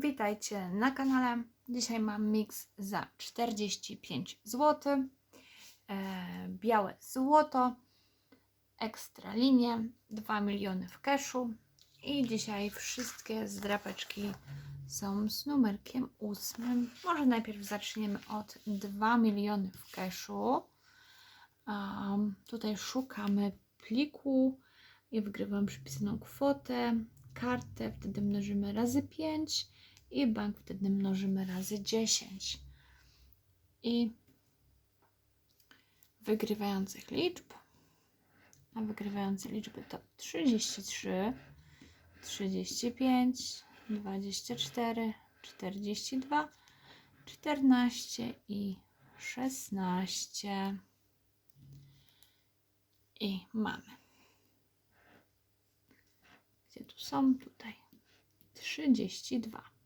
Witajcie na kanale. Dzisiaj mam miks za 45 zł. E, białe złoto, ekstra linie, 2 miliony w cashu. I dzisiaj wszystkie zdrapeczki są z numerkiem 8. Może najpierw zaczniemy od 2 miliony w cashu. Um, tutaj szukamy pliku i wgrywam przypisaną kwotę, kartę, wtedy mnożymy razy 5 i bank wtedy mnożymy razy 10. I wygrywających liczb, a wygrywające liczby to 33, 35, 24, 42, 14 i 16. I mamy. Gdzie tu są? Tutaj. 32.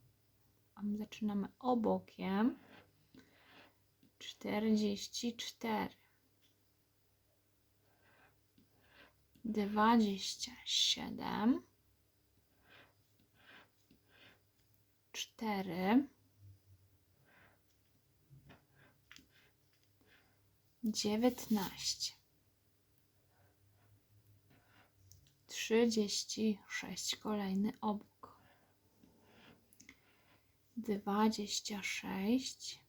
A my zaczynamy obokiem. 44. 27. 4. 19. 36 kolejny obok. 26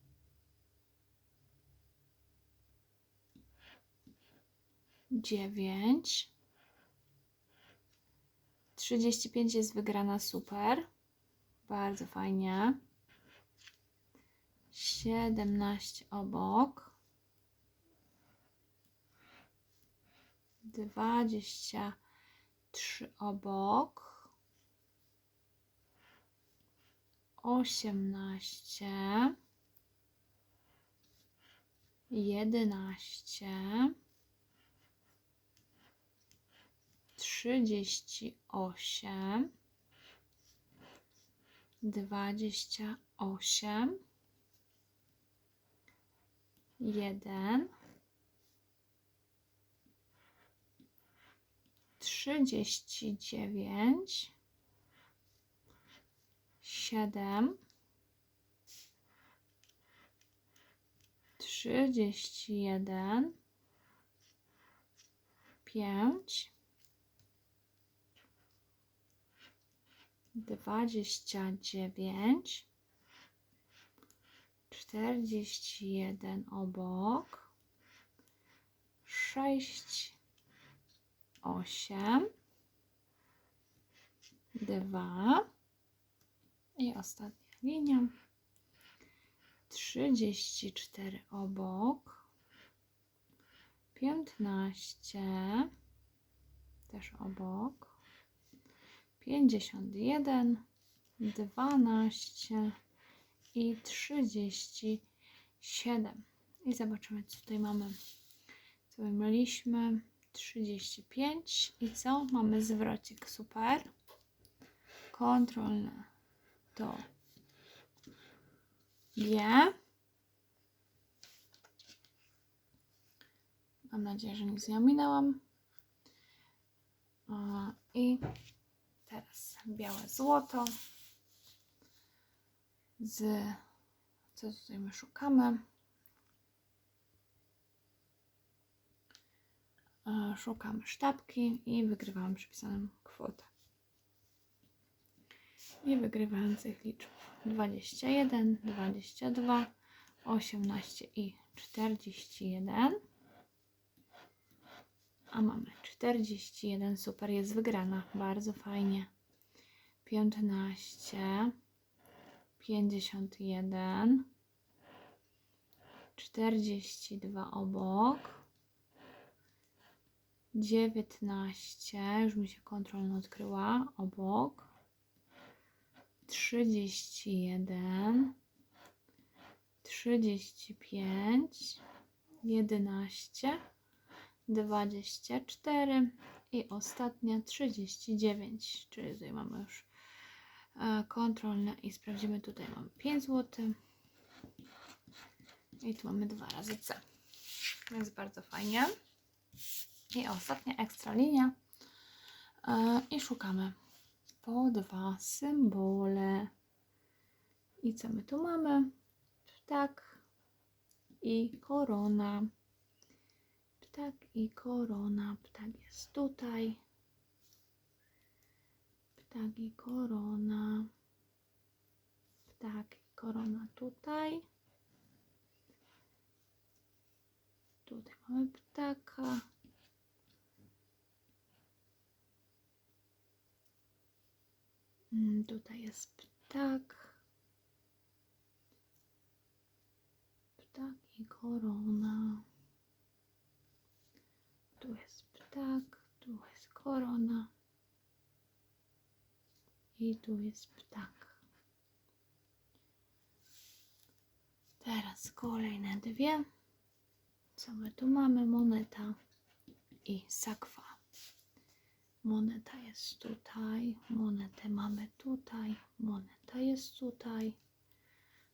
9 35 jest wygrana super. Bardzo fajnie. 17 obok. 20 trzy obok, osiemnaście, jedenaście, trzydzieści osiem, dwadzieścia osiem, jeden, trzydzieści dziewięć, siedem, trzydzieści jeden, pięć, dwadzieścia dziewięć, czterdzieści jeden obok, sześć, osiem, dwa i ostatnia linia. Trzydzieści cztery obok, piętnaście też obok, pięćdziesiąt jeden, dwanaście i trzydzieści siedem. I zobaczymy, co tutaj mamy. Co wymyliśmy. 35 i co? Mamy zwrocik, super. Kontrolne to G. Mam nadzieję, że nic nie ominęłam. I teraz białe złoto z co tutaj my szukamy? Szukam sztabki i wygrywam przypisaną kwotę. I wygrywających liczb 21, 22, 18 i 41. A mamy 41, super, jest wygrana, bardzo fajnie. 15, 51, 42 obok. 19, już mi się kontrolna odkryła, obok. 31, 35, 11, 24 i ostatnia 39, czyli tutaj mamy już e, kontrolne i sprawdzimy, tutaj mamy 5 zł i tu mamy dwa razy C, więc bardzo fajnie. I ostatnia ekstra linia. E, I szukamy po dwa symbole. I co my tu mamy? Ptak i korona. Ptak i korona. Ptak jest tutaj. Ptak i korona. Ptak i korona tutaj. Tutaj mamy ptaka. Tutaj jest ptak. Ptak i korona. Tu jest ptak, tu jest korona. I tu jest ptak. Teraz kolejne dwie. Co my tu mamy? Moneta i sakwa. Moneta jest tutaj, monetę mamy tutaj, moneta jest tutaj.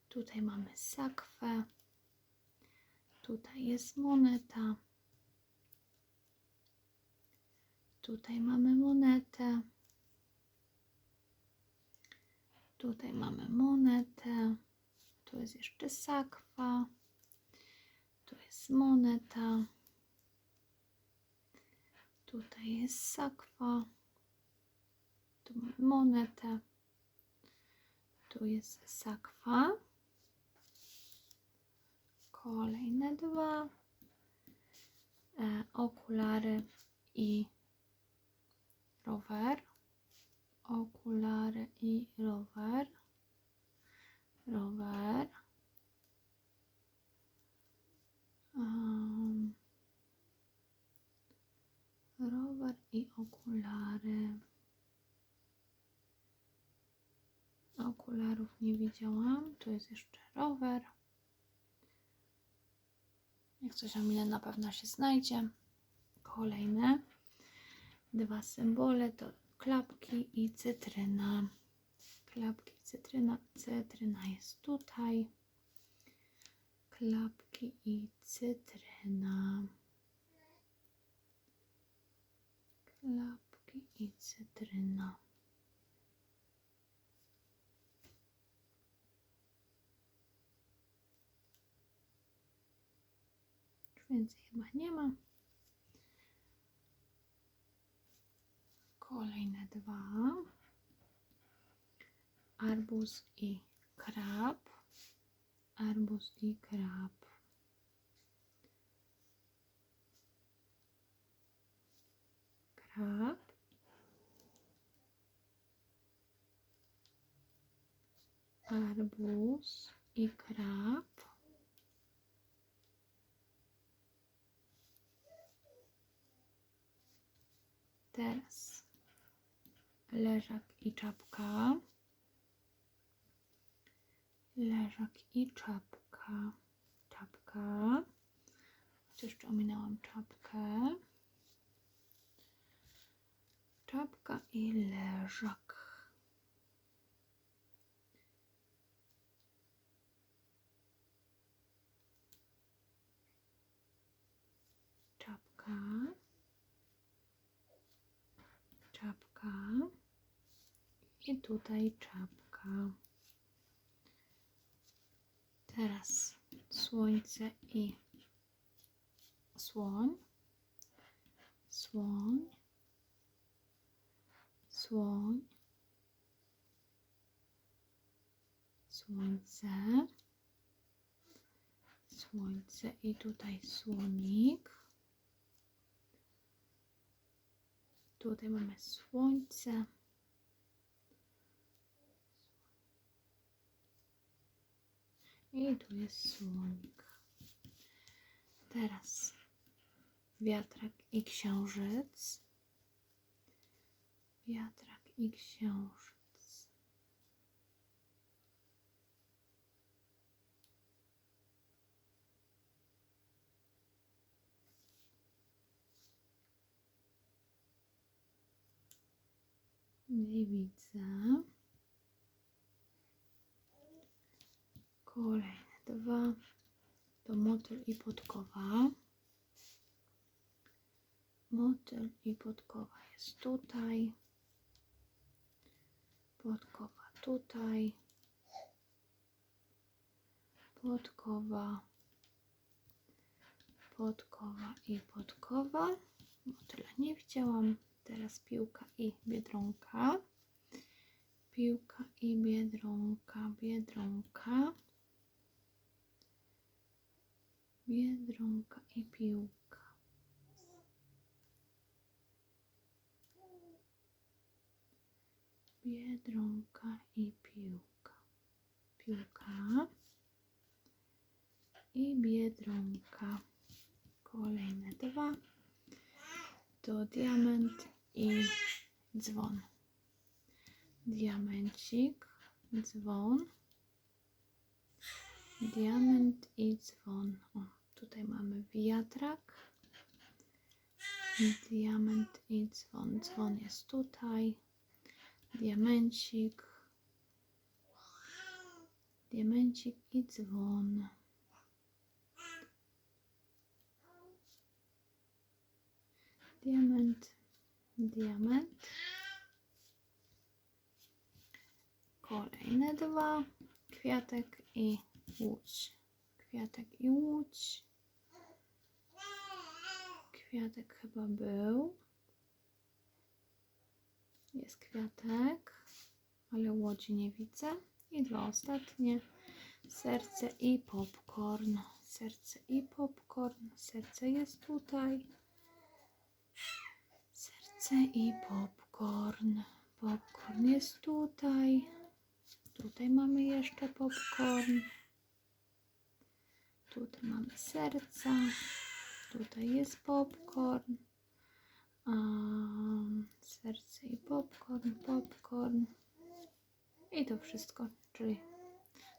Tutaj mamy sakwę. Tutaj jest moneta. Tutaj mamy monetę. Tutaj mamy monetę. Tu jest jeszcze sakwa. Tu jest moneta. Tutaj jest sakwa. Tu mamy monetę. Tu jest sakwa. Kolejne dwa. E, okulary i rower. Okulary i rower. Rower. Um, rower i okulary. Okularów nie widziałam. Tu jest jeszcze rower. Jak coś ominę, na pewno się znajdzie. Kolejne dwa symbole to klapki i cytryna. Klapki cytryna. Cytryna jest tutaj. Klapki i cytryna. Klapki i cytryna. Więcej chyba nie ma. Kolejne dwa. Arbuz i krab. Arbuz i krab. Krab. Arbuz i krab. Teraz leżak i czapka. Leżak i czapka. Czapka. Jeszcze ominęłam czapkę. Czapka i leżak. Czapka. Czapka. I tutaj czapka. Teraz słońce i słoń. Słoń. Słoń. Słońce. Słońce i tutaj słonik. Tutaj mamy słońce. I tu jest słonik. Teraz wiatrak i księżyc. Wiatrak i księżyc. Nie widzę. Kolejne dwa. To motyl i podkowa. Motyl i podkowa jest tutaj. Podkowa tutaj. podkowa, podkowa i podkowa. Motyla nie widziałam. Teraz piłka i biedronka. Piłka i biedronka, biedronka. Biedronka i piłka. Biedronka i piłka. Piłka i biedronka. Kolejne dwa. To diament i dzwon. Diamencik, dzwon. Diament i dzwon. O, tutaj mamy wiatrak. Diament i dzwon. Dzwon jest tutaj. Diamencik. Diamencik i dzwon. Diament, diament. Kolejne dwa. Kwiatek i łódź. Kwiatek i łódź. Kwiatek chyba był. Jest kwiatek, ale łodzi nie widzę. I dwa ostatnie. Serce i popcorn. Serce i popcorn. Serce jest tutaj. Serce i popcorn. Popcorn jest tutaj. Tutaj mamy jeszcze popcorn. Tutaj mamy serca. Tutaj jest popcorn. Um, serce i popcorn, popcorn. I to wszystko, czyli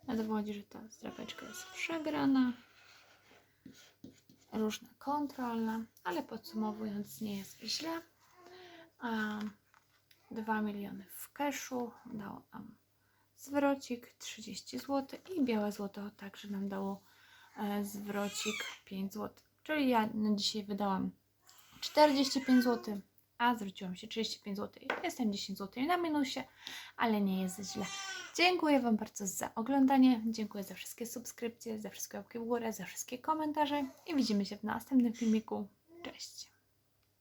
na dowodzi, że ta zdrapeczka jest przegrana. Różne kontrolne, ale podsumowując nie jest źle. Um, 2 miliony w cashu dało nam zwrocik 30 zł i białe złoto także nam dało e, zwrocik 5 zł. Czyli ja na dzisiaj wydałam 45 zł, a zwróciłam się 35 zł. Jestem 10 zł na minusie, ale nie jest źle. Dziękuję Wam bardzo za oglądanie. Dziękuję za wszystkie subskrypcje, za wszystkie łapki w górę, za wszystkie komentarze i widzimy się w następnym filmiku. Cześć!